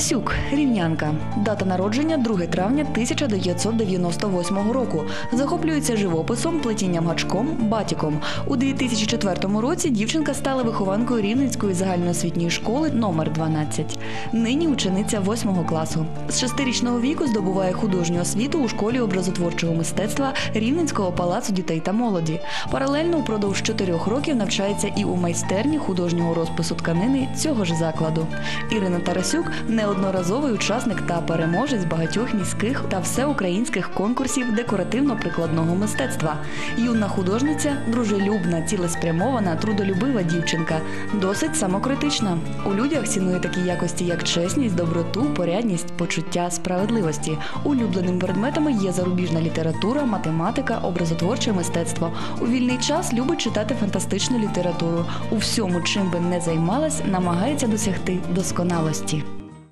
Тарасюк, рівнянка. Дата народження 2 травня 1998 року. Захоплюється живописом, плетінням гачком, батіком. У 2004 році дівчинка стала вихованкою Рівненської загальноосвітньої школи номер 12. Нині учениця 8 класу. З шестирічного віку здобуває художню освіту у школі образотворчого мистецтва Рівненського палацу дітей та молоді. Паралельно упродовж чотирьох років навчається і у майстерні художнього розпису тканини цього ж закладу. Ірина Тарасюк неодноразовий учасник та переможець багатьох міських та всеукраїнських конкурсів декоративно-прикладного мистецтва. Юна художниця, дружелюбна, цілеспрямована, трудолюбива дівчинка, досить самокритична. У людях цінує такі якості, як чесність, доброту, порядність, почуття справедливості. Улюбленим предметами є зарубіжна література, математика, образотворче мистецтво. У вільний час любить читати фантастичну літературу. У всьому, чим би не займалась, намагається досягти досконалості.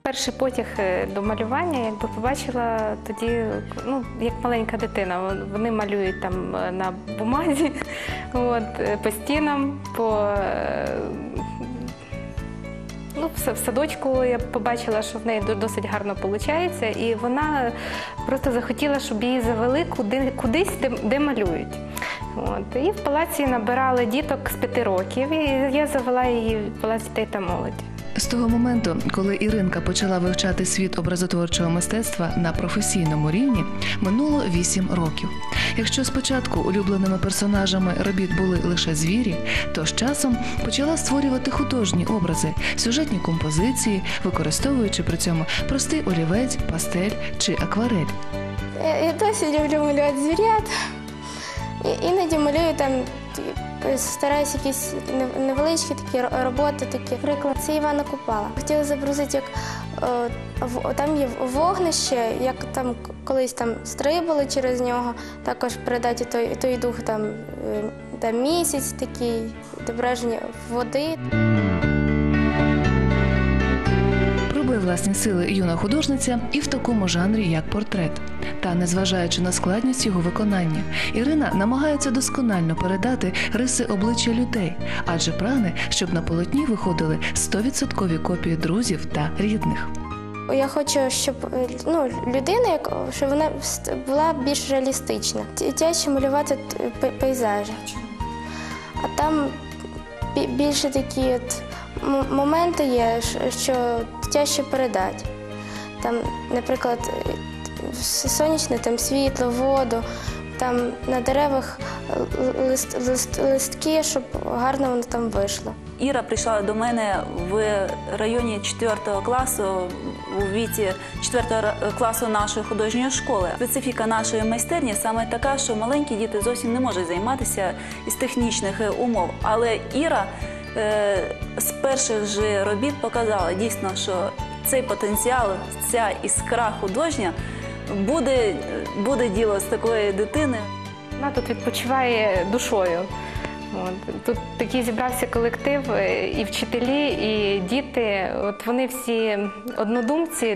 Перший потяг е, до малювання, якби побачила тоді, ну як маленька дитина. Вони малюють там е, на бумазі, от, е, по стінам, по ну, в садочку я побачила, що в неї досить гарно виходить, і вона просто захотіла, щоб її завели куди, кудись, де, де малюють. От. І в палаці набирали діток з п'яти років, і я завела її в палац та молоді. З того моменту, коли Іринка почала вивчати світ образотворчого мистецтва на професійному рівні, минуло вісім років. Якщо спочатку улюбленими персонажами робіт були лише звірі, то з часом почала створювати художні образи, сюжетні композиції, використовуючи при цьому простий олівець, пастель чи акварель. Я, досі люблю малювати звірят. Іноді малюю там, стараюсь якісь невеличкі такі роботи, такі. Приклад, це Івана Купала. Хотіла зобразити, як о, в- там є вогнище, як там колись там стрибали через нього, також передати той, той дух там, е, там місяць такий, відображення води. Власні сили юна художниця і в такому жанрі, як портрет. Та, незважаючи на складність його виконання, Ірина намагається досконально передати риси обличчя людей, адже прагне, щоб на полотні виходили 100% копії друзів та рідних. Я хочу, щоб ну, людина, щоб вона була більш реалістична. Тяжче малювати пейзажі. А там більше такі от моменти є, що тяжче передати. Там, наприклад, е, сонячне там світло, воду, там на деревах л- лист, лист, листки, щоб гарно воно там вийшло. Іра прийшла до мене в районі 4 класу, у віці 4 класу нашої художньої школи. Специфіка нашої майстерні саме така, що маленькі діти зовсім не можуть займатися із технічних е, умов. Але Іра е, з перших же робіт показала дійсно, що цей потенціал, ця іскра художня буде, буде діло з такої дитини. Вона тут відпочиває душою. От. Тут такий зібрався колектив, е, і вчителі, і діти. От вони всі однодумці,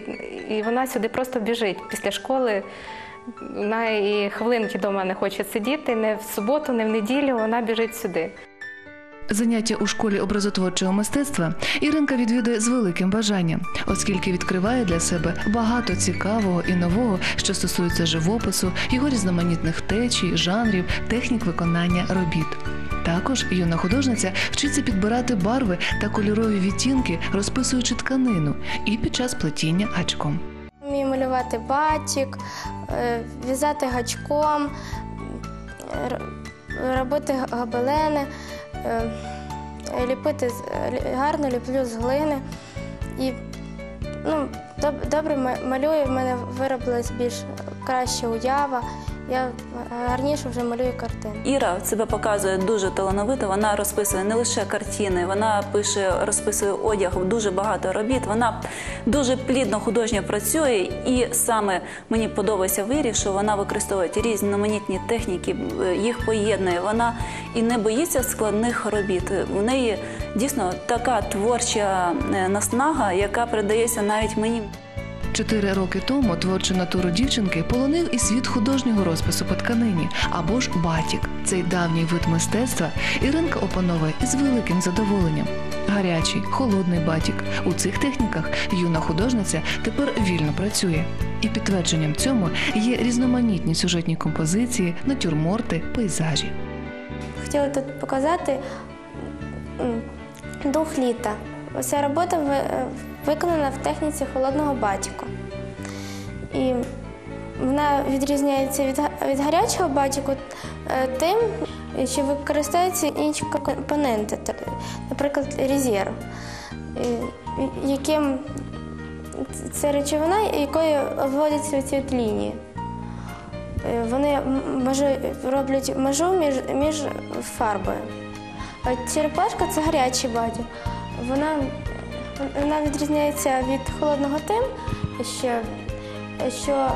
і вона сюди просто біжить після школи. Вона і хвилинки вдома не хоче сидіти, не в суботу, не в неділю. Вона біжить сюди. Заняття у школі образотворчого мистецтва Іринка відвідує з великим бажанням, оскільки відкриває для себе багато цікавого і нового, що стосується живопису, його різноманітних течій, жанрів, технік виконання робіт. Також юна художниця вчиться підбирати барви та кольорові відтінки, розписуючи тканину, і під час плетіння гачком. Вмію малювати батік, е, в'язати гачком, робити гобелени, ліпити з- гарно ліплю з глини. І ну, добре ма- малюю, в мене виробилась більш краща уява. Я гарніше вже малюю картини. Іра себе показує дуже талановито. Вона розписує не лише картини, вона пише, розписує одяг, дуже багато робіт. Вона дуже плідно художньо працює, і саме мені подобається в що вона використовує різноманітні техніки, е, їх поєднує. Вона і не боїться складних робіт. У неї дійсно така творча е, наснага, яка передається навіть мені. Чотири роки тому творчу натуру дівчинки полонив і світ художнього розпису по тканині або ж батік. Цей давній вид мистецтва Іринка опановує із великим задоволенням. Гарячий, холодний батік. У цих техніках юна художниця тепер вільно працює. І підтвердженням цьому є різноманітні сюжетні композиції, натюрморти, пейзажі. Хотіла тут показати дух літа. Ця робота е, виконана в техніці холодного батіку. І вона відрізняється від, від гарячого батіку е, тим, що використовуються інші компоненти, наприклад, резерв, е, яким це речовина, якою обводяться ці лінії. Е, Вони межу, роблять межу між, між фарбою. А черепашка це гарячий батік. Вона, вона відрізняється від холодного тим, що, що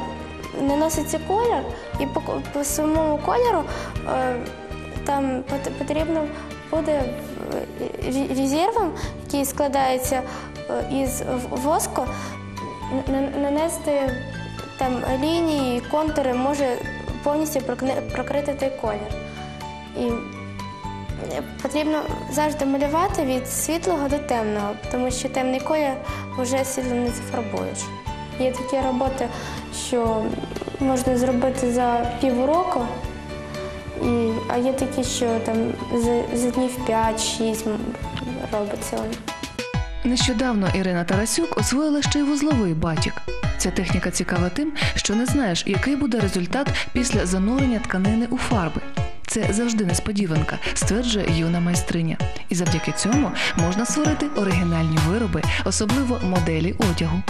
наноситься колір, і по, по самому кольору е, там потрібно буде е, резервом, який складається е, із воску, на- на- нанести там лінії, контури може повністю прокрити той колір. І е, потрібно завжди малювати від світлого до темного, тому що темний колір вже світло не зафарбуєш. Є такі роботи, що можна зробити за півроку, і, а є такі, що там за, за днів 5-6 робиться. Нещодавно Ірина Тарасюк освоїла ще й вузловий батік. Ця техніка цікава тим, що не знаєш, який буде результат після занурення тканини у фарби. Це завжди несподіванка, стверджує юна майстриня. І завдяки цьому можна створити оригінальні вироби, особливо моделі одягу.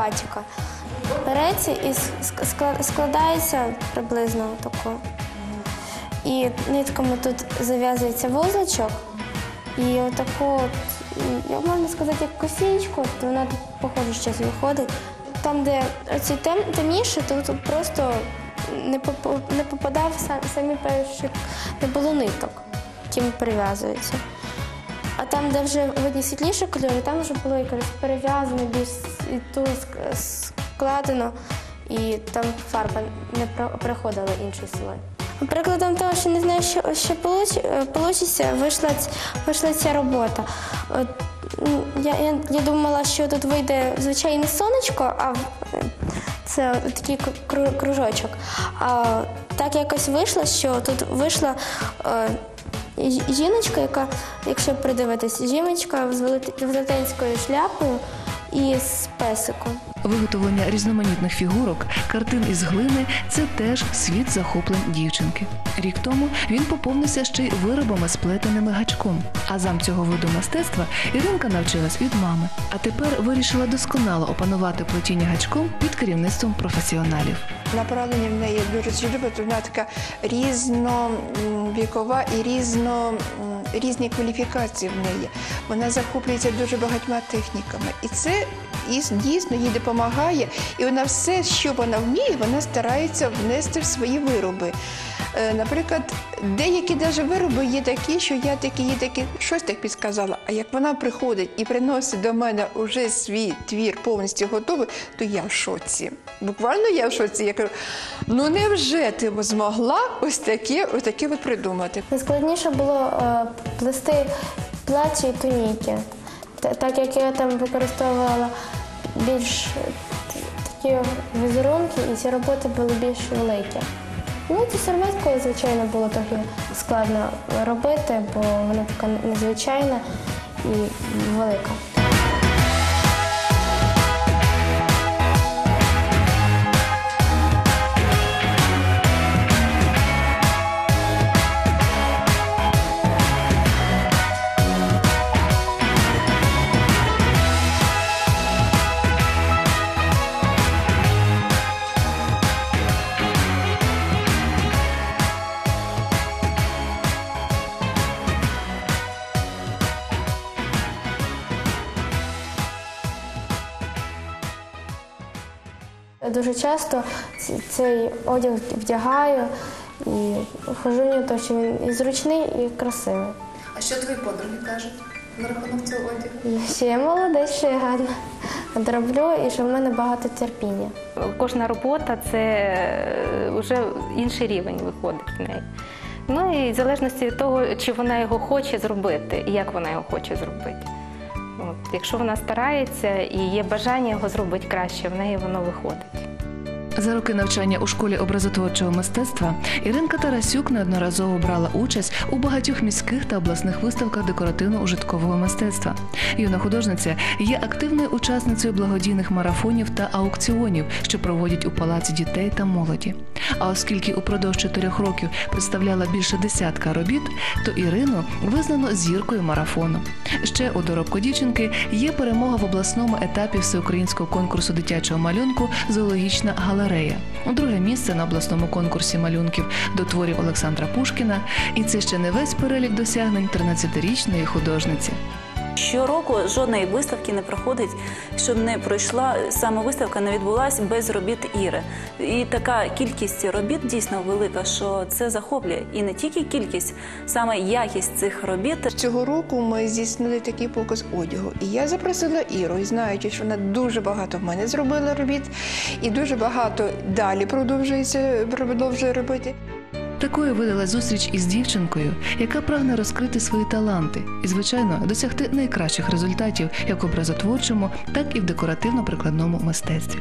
Батіка. Береться і складається приблизно тако. І нитками тут зав'язується вузличок. І отаку, як можна сказати, як косінечку, то вона тут похоже щось виходить. Там, де оці тем, темніше, то тут просто не, не попадав сам, самі перші, не було ниток, якими прив'язуються. А там, де вже видні світліші кольори, там вже було якось перев'язано, більш і ту складено, і там фарба не проходила інший слой. Прикладом того, що не знаю, що, що вийде, вийшла, вийшла ця робота. От, я, я, я думала, що тут вийде звичайне сонечко, а це такий кру- кружочок. А так якось вийшло, що тут вийшла е, Жіночка, яка, якщо придивитись, жіночка з велет- велетенською шляпою і з песиком. Виготовлення різноманітних фігурок, картин із глини це теж світ захоплень дівчинки. Рік тому він поповнився ще й виробами, сплетеними гачком. А зам цього виду мистецтва Іринка навчилась від мами, а тепер вирішила досконало опанувати плетіння гачком під керівництвом професіоналів. Направлення в неї дуже тому вона така різновікова і різно, м, різні кваліфікації в неї. Вона захоплюється дуже багатьма техніками. І це дійсно їй допомагає. І вона все, що вона вміє, вона старається внести в свої вироби. Е, Наприклад, деякі навіть вироби є такі, що я такі, є такі, щось так підсказала. А як вона приходить і приносить до мене вже свій твір повністю готовий, то я в шоці. Буквально я в шоці. Я кажу, ну невже ти змогла ось таке, ось таке от придумати? Найскладніше було е, плести платі і туніки, так як я там використовувала більш е, такі візерунки, і ці роботи були більш великі. Ну, цю серветку, звичайно, було трохи складно робити, бо вона така незвичайна і велика. Дуже часто цей одяг вдягаю і хожу в нього, тому що він і зручний, і красивий. А що твої подруги кажуть на рахунок цього одягу? Ще я молодець, що я гарно роблю, і що в мене багато терпіння. Кожна робота це вже інший рівень виходить в неї. Ну і в залежності від того, чи вона його хоче зробити і як вона його хоче зробити. От, якщо вона старається і є бажання його зробити краще, в неї воно виходить. За роки навчання у школі образотворчого мистецтва Іринка Тарасюк неодноразово брала участь у багатьох міських та обласних виставках декоративно-ужиткового мистецтва. Юна художниця є активною учасницею благодійних марафонів та аукціонів, що проводять у палаці дітей та молоді. А оскільки упродовж чотирьох років представляла більше десятка робіт, то Ірину визнано зіркою марафону. Ще у доробку дівчинки є перемога в обласному етапі всеукраїнського конкурсу дитячого малюнку Зоологічна галерея. Друге місце на обласному конкурсі малюнків до творів Олександра Пушкіна. І це ще не весь перелік досягнень 13-річної художниці. Щороку жодної виставки не проходить, щоб не пройшла саме виставка, не відбулася без робіт Іри. І така кількість робіт дійсно велика, що це захоплює. І не тільки кількість, саме якість цих робіт. Цього року ми здійснили такий показ одягу. І я запросила Іру, і знаючи, що вона дуже багато в мене зробила робіт, і дуже багато далі продовжується продовжує робити. Такою видала зустріч із дівчинкою, яка прагне розкрити свої таланти і, звичайно, досягти найкращих результатів як в образотворчому, так і в декоративно-прикладному мистецтві.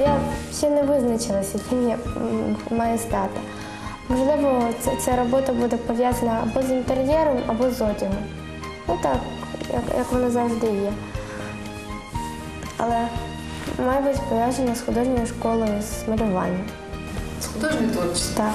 Я ще не визначилася, яким я маю стати. Можливо, ця, робота буде пов'язана або з інтер'єром, або з одягом. Ну так, як, як воно завжди є. Але має бути пов'язана з художньою школою, з малюванням. З художньою творчістю. Так.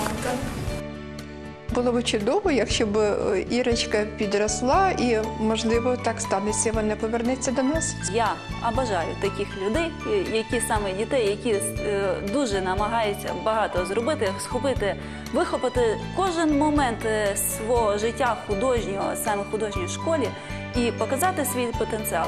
Було б чудово, якщо б е, Ірочка підросла і, можливо, так станеться, вона повернеться до нас. Я бажаю таких людей, е, які саме дітей, які е, дуже намагаються багато зробити, схопити, вихопити кожен момент свого життя художнього, саме в художній школі, і показати свій потенціал.